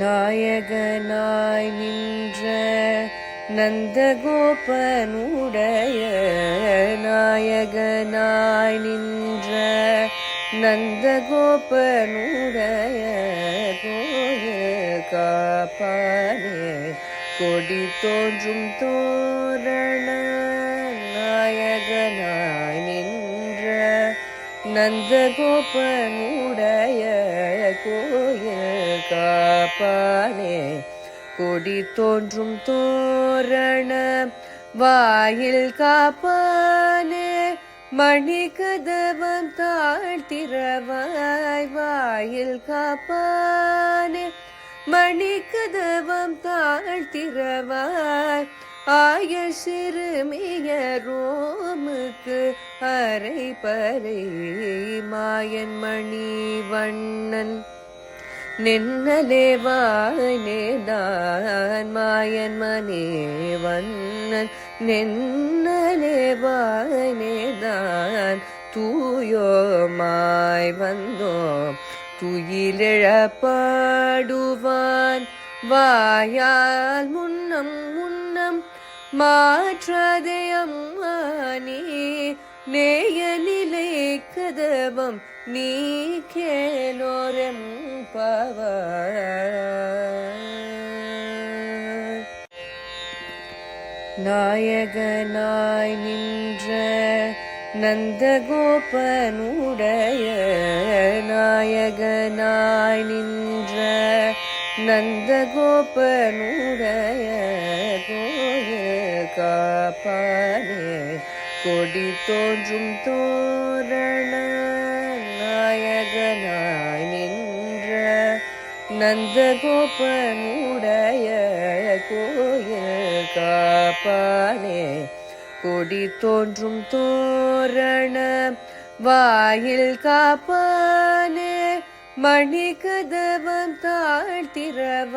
நாயகனாய் நின்ற நந்தகோபனுடைய நாயகனாய் நின்ற நந்தகோபனுடைய கோய காப்பானே. கொடி தோன்றும் தோரண நாயகனாய் நின்ற நந்தகோபனுடைய கோ காப்பானே கொடி தோன்றும் தோரண வாயில் காப்பானே. மணி கதவம் தாழ்த்திரவாய் வாயில் காப்பானே. மணி கதவம் தாழ்த்திரவாய் ஆய சிறுமிய ரோமுக்கு அரை பறை. மாயன் மணி வண்ணன் நின்னலே வாய்னேதான் மாயன் மணி வண்ணன். நின்னலே வாய்னேதான் தூயோமாய் வந்தோம். துயிலிழப்பாடுவான் வாயால் முன்னம் முன்னம் மாற்றதயம் அம்மானே நேய நிலை கதவம் நீ கேளோரம் பவ நாயகனாய் நின்ற நந்தகோபனுடைய நாயகனாய் நின்ற நந்தகோபனுடைய கோயில் காப்பானே கொடி தோன்றும் தோற நந்தகோபனுடைய கோயில் காப்பானே. கொடி தோன்றும் தோரண வாயில் காப்பானே. மணி கதவம் தாழ்த்திரவ